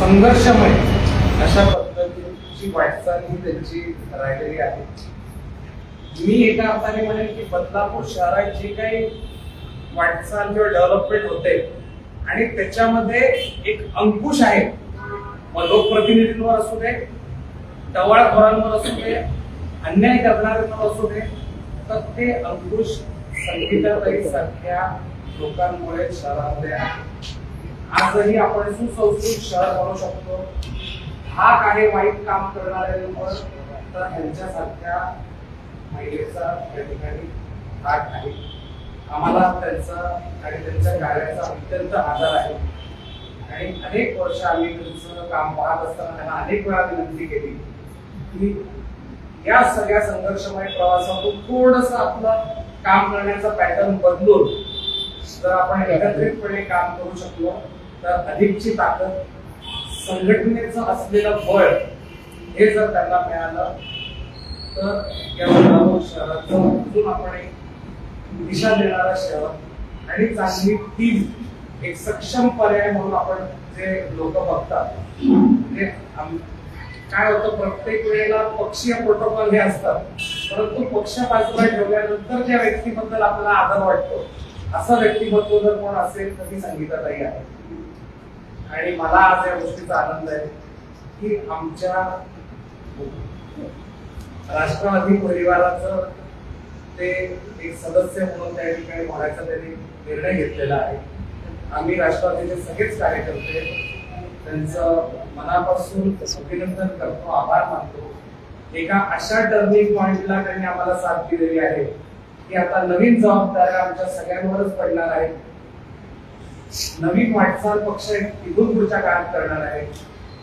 संघर्षमय अशा पद्धतीची वाटचाल ही त्यांची राहिलेली आहे. मी एका अर्थाने म्हणेन की बदलापूर शहरात जी काही वाटचाल किंवा डेव्हलपमेंट होते आणि त्याच्यामध्ये एक अंकुश आहे. मग लोकप्रतिनिधींवर असू दे टवाळखोरांवर असू दे अन्याय करणाऱ्यांवर असू दे तर ते अंकुश संगीताताई सारख्या लोकांमुळे शहरामध्ये आहे. आजही आपण सुसंस्कृत शहर बनवू शकतो. हा काही वाईट काम करणाऱ्यांवर तर ह्यांच्यासारख्या महिलेचा त्या ठिकाणी हात आहे. आम्हाला त्यांचा आणि त्यांच्या कार्याचा अत्यंत आधार आहे. आणि अनेक वर्ष आम्ही त्यांचं काम पाहत असताना त्यांना अनेक वेळा विनंती केली. की या सगळ्या संघर्षमय प्रवासातून थोडस आपलं काम करण्याचा पॅटर्न बदलून जर आपण एकत्रितपणे काम करू शकलो तर अधिकची ताकद संघटनेचं असलेलं बळ हे जर त्यांना मिळालं तर या शहराचं अजून आपण एक दिशा देणारा शहर आणि चांगली टीम एक सक्षम पर्याय म्हणून आपण जे लोक बघतात म्हणजे काय होतं प्रत्येक वेळेला पक्षीय प्रोटोकॉल हे असतात परंतु पक्ष बाजूला ठेवल्यानंतर ज्या व्यक्तीबद्दल आपल्याला आदर वाटतो असं व्यक्तिमत्व जर कोण असेल तर ती संगीताताई आहे. आणि मला आज या गोष्टीचा आनंद आहे की आमच्या राष्ट्रवादी परिवाराचं ते एक सदस्य म्हणून त्या ठिकाणी होण्याचा त्यांनी निर्णय घेतलेला आहे. आम्ही राष्ट्रवादीचे सगळेच कार्यकर्ते त्यांचं मनापासून अभिनंदन करतो आभार मानतो. एका अशा टर्निंग पॉइंटला त्यांनी आम्हाला साथ दिलेली आहे की आता नवीन जबाबदाऱ्या आमच्या सगळ्यांवरच पडणार आहेत. नवीन वाटचाल पक्ष इथून पुढच्या काळात करणार आहे.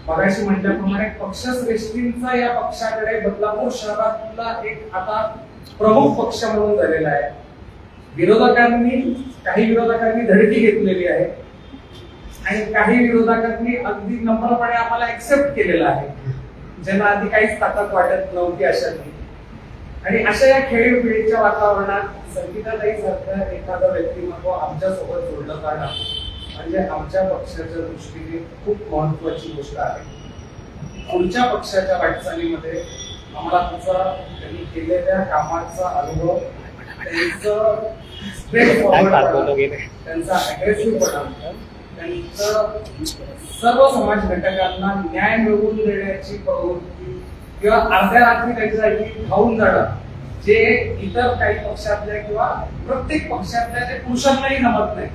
मगाशी म्हटल्याप्रमाणे पक्षश्रेष्ठींचा या पक्षाकडे बदलापूर शहरातला एक आता प्रमुख पक्ष म्हणून झालेला आहे. विरोधकांनी काही विरोधकांनी धडकी घेतलेली आहे. आणि काही विरोधकांनी अगदी नम्रपणे आम्हाला एक्सेप्ट केलेलं आहे. ज्यांना आधी काहीच ताकद वाटत नव्हती अशातली. आणि अशा या खेळीमेळीच्या वातावरणात संगीताताई सारखं एखादं व्यक्तिमत्व आमच्यासोबत जोडलं जाणं म्हणजे आमच्या पक्षाच्या दृष्टीने खूप महत्वाची गोष्ट आहे. पुढच्या पक्षाच्या वाटचालीमध्ये आम्हाला तुमचा त्यांनी केलेल्या कामाचा अनुभव त्यांचं त्यांचा अग्रेसिव्हपणा त्यांचं सर्व समाज घटकांना न्याय मिळवून देण्याची प्रवृत्ती किंवा अर्ध्या रात्री त्यांच्यासाठी धावून जाणं जे इतर काही पक्षातल्या किंवा प्रत्येक पक्षातल्या ते पुरुषांनाही नमत नाही.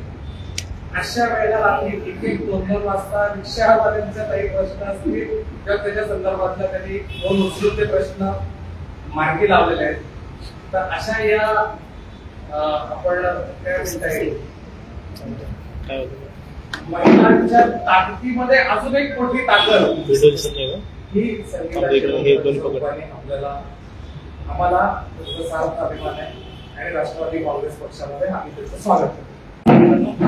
अशा वेळेला रात्री एक एक दोन दोन वाजता रिक्षावाल्यांचे काही प्रश्न असतील किंवा त्याच्या संदर्भातले त्यांनी दोन उचलून प्रश्न मार्गी लावलेले आहेत तर अशा या आपण काय म्हणता येईल महिलांच्या ताकदीमध्ये अजून एक मोठी ताकद? ही. संगीताची आपल्याला आम्हाला अभिमान आहे आणि राष्ट्रवादी काँग्रेस पक्षामध्ये आम्ही त्याचं स्वागत करतो